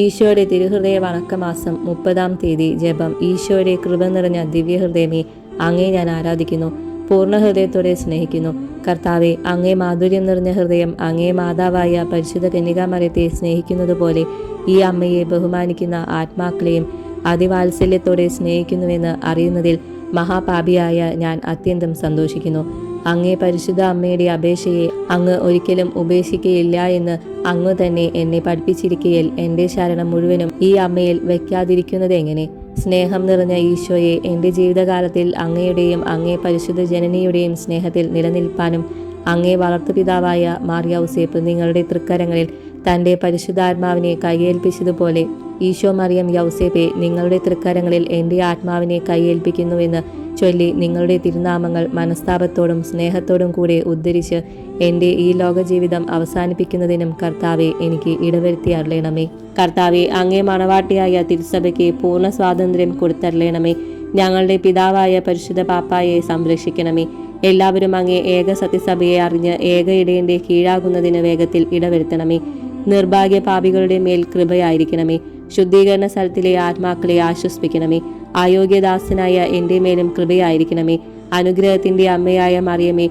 ഈശോയുടെ തിരുഹൃദയ വണക്കമാസം മുപ്പതാം തീയതി ജപം. ഈശോയുടെ കൃപ നിറഞ്ഞ ദിവ്യഹൃദയമേ അങ്ങേ ഞാൻ ആരാധിക്കുന്നു. പൂർണ ഹൃദയത്തോടെ സ്നേഹിക്കുന്നു. കർത്താവെ അങ്ങേ മാധുര്യം നിറഞ്ഞ ഹൃദയം അങ്ങേ മാതാവായ പരിശുദ്ധ കന്യകാമരത്തെ സ്നേഹിക്കുന്നതുപോലെ ഈ അമ്മയെ ബഹുമാനിക്കുന്ന ആത്മാക്കളെയും അതിവാത്സല്യത്തോടെ സ്നേഹിക്കുന്നുവെന്ന് അറിയുന്നതിൽ മഹാപാപിയായ ഞാൻ അത്യന്തം സന്തോഷിക്കുന്നു. അങ്ങേ പരിശുദ്ധ അമ്മയുടെ അപേക്ഷയെ അങ്ങ് ഒരിക്കലും ഉപേക്ഷിക്കുകയില്ല എന്ന് അങ്ങ് തന്നെ എന്നെ പഠിപ്പിച്ചിരിക്കയിൽ എന്റെ ശരണം മുഴുവനും ഈ അമ്മയിൽ വയ്ക്കാതിരിക്കുന്നത് എങ്ങനെ? സ്നേഹം നിറഞ്ഞ ഈശോയെ എന്റെ ജീവിതകാലത്തിൽ അങ്ങയുടെയും അങ്ങേ പരിശുദ്ധ ജനനിയുടെയും സ്നേഹത്തിൽ നിലനിൽപ്പാനും അങ്ങേ വളർത്തുപിതാവായ മാറിയൗസേപ്പ് നിങ്ങളുടെ തൃക്കരങ്ങളിൽ തന്റെ പരിശുദ്ധാത്മാവിനെ കൈയേൽപ്പിച്ചതുപോലെ ഈശോ മറിയം യൗസേപ്പെ നിങ്ങളുടെ തൃക്കരങ്ങളിൽ എന്റെ ആത്മാവിനെ കൈയേൽപ്പിക്കുന്നുവെന്ന് ചൊല്ലി നിങ്ങളുടെ തിരുനാമങ്ങൾ മനസ്താപത്തോടും സ്നേഹത്തോടും കൂടെ ഉദ്ധരിച്ച് എന്റെ ഈ ലോകജീവിതം അവസാനിപ്പിക്കുന്നതിനും കർത്താവെ എനിക്ക് ഇടവരുത്തി അരുളണമേ. കർത്താവെ അങ്ങേ മണവാട്ടിയായ തിരുസഭയ്ക്ക് പൂർണ സ്വാതന്ത്ര്യം കൊടുത്തരളണമേ. ഞങ്ങളുടെ പിതാവായ പരിശുദ്ധ പാപ്പായെ സംരക്ഷിക്കണമേ. എല്ലാവരും അങ്ങേ ഏക സത്യസഭയെ അറിഞ്ഞ് ഏക ഇടയന്റെ കീഴാകുന്നതിന് വേഗത്തിൽ ഇടവരുത്തണമേ. നിർഭാഗ്യ പാപികളുടെ മേൽ കൃപയായിരിക്കണമേ. ശുദ്ധീകരണ സ്ഥലത്തിലെ ആത്മാക്കളെ ആശ്വസിപ്പിക്കണമേ. അയോഗ്യദാസനായ എന്റെ മേലും കൃപയായിരിക്കണമേ. അനുഗ്രഹത്തിന്റെ അമ്മയായ മറിയമേ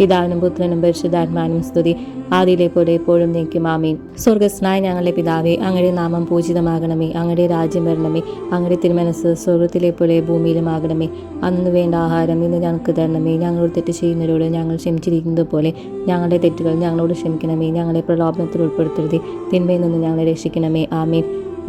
പിതാവിനും പുത്രനും പരിശുദ്ധാത്മാനും സ്തുതി. ആദിയിലെ പോലെ എപ്പോഴും നീക്കും ആമീൻ. സ്വർഗസ്നായ ഞങ്ങളുടെ പിതാവേ അങ്ങയുടെ നാമം പൂജിതമാകണമേ. അങ്ങയുടെ രാജ്യം വരണമേ. അങ്ങയുടെ തിരുമനസ് സ്വർഗത്തിലെ പോലെ ഭൂമിയിലുമാകണമേ അന്ന് വേണ്ട ആഹാരം ഇന്ന് ഞങ്ങൾക്ക് തരണമേ. ഞങ്ങളോട് തെറ്റ് ചെയ്യുന്നവരോട് ഞങ്ങൾ ക്ഷമിച്ചിരിക്കുന്നത് പോലെ ഞങ്ങളുടെ തെറ്റുകൾ ഞങ്ങളോട് ക്ഷമിക്കണമേ. ഞങ്ങളെ പ്രലോഭനത്തിൽ ഉൾപ്പെടുത്തരുതേ. തിന്മയിൽ നിന്ന് ഞങ്ങളെ രക്ഷിക്കണമേ. ആമീൻ.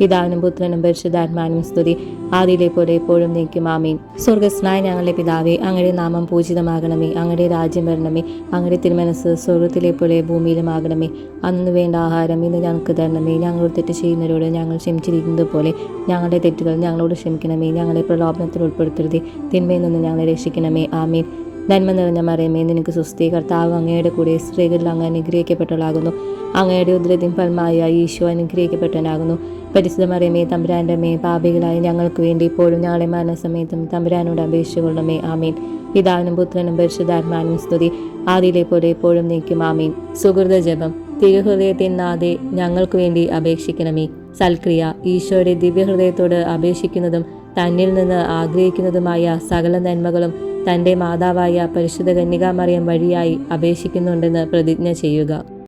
പിതാവിനും പുത്രനും പരിശുദ്ധാത്മാനും സ്തുതി. ആദിയിലെ പോലെ എപ്പോഴും നീക്കും ആമീൻ. സ്വർഗസ്നായ ഞങ്ങളുടെ പിതാവേ അങ്ങയുടെ നാമം പൂജിതമാകണമേ. അങ്ങയുടെ രാജ്യം വരണമേ. അങ്ങയുടെ തിരുമനസ് സ്വർഗത്തിലെ പോലെ ഭൂമിയിലുമാകണമേ. അന്ന് വേണ്ട ആഹാരം ഇന്ന് ഞങ്ങൾക്ക് തരണമേ. ഞങ്ങളോട് തെറ്റ് ചെയ്യുന്നവരോട് ഞങ്ങൾ ക്ഷമിച്ചിരിക്കുന്നത് പോലെ ഞങ്ങളുടെ തെറ്റുകൾ ഞങ്ങളോട് ക്ഷമിക്കണമേ. ഞങ്ങളെ പ്രലോഭനത്തിൽ ഉൾപ്പെടുത്തരുതേ. തിന്മയിൽ നിന്ന് ഞങ്ങളെ രക്ഷിക്കണമേ. ആമീൻ. നന്മ നിറഞ്ഞ മറിയമേ നിനക്ക് സുസ്ഥി കർത്താവ് അങ്ങയുടെ കൂടെ സ്ത്രീകളിൽ അങ്ങ് അനുഗ്രഹിക്കപ്പെട്ടവളാകുന്നു. അങ്ങയുടെ ഉദ്രതിൻ ഫലമായ ഈശോ അനുഗ്രഹിക്കപ്പെട്ടവനാകുന്നു. പരിശുദ്ധ മറിയമേ തമ്പുരാന്റെ മേ പാപികളായ ഞങ്ങൾക്ക് വേണ്ടി ഇപ്പോഴും ഞങ്ങളെ മരണസമയത്തും തമ്പുരാനോട് അപേക്ഷിച്ചുകൊള്ളണമേ ആമീൻ. പിതാവിനും പുത്രനും പരിശുദ്ധാത്മാനും സ്തുതി. ആദിയിലെ പോലെ എപ്പോഴും നീക്കും ആമീൻ. സുഹൃത ജപം. തിരുഹൃദയത്തിൻ നാദെ ഞങ്ങൾക്ക് വേണ്ടി അപേക്ഷിക്കണമേ. സൽക്രിയ ഈശോയുടെ ദിവ്യഹൃദയത്തോട് അപേക്ഷിക്കുന്നതും തന്നിൽ നിന്ന് ആഗ്രഹിക്കുന്നതുമായ സകല നന്മകളും തന്റെ മാതാവായ പരിശുദ്ധ കന്യകാമറിയം വഴിയായി അപേക്ഷിക്കുന്നുണ്ടെന്ന് പ്രതിജ്ഞ ചെയ്യുക.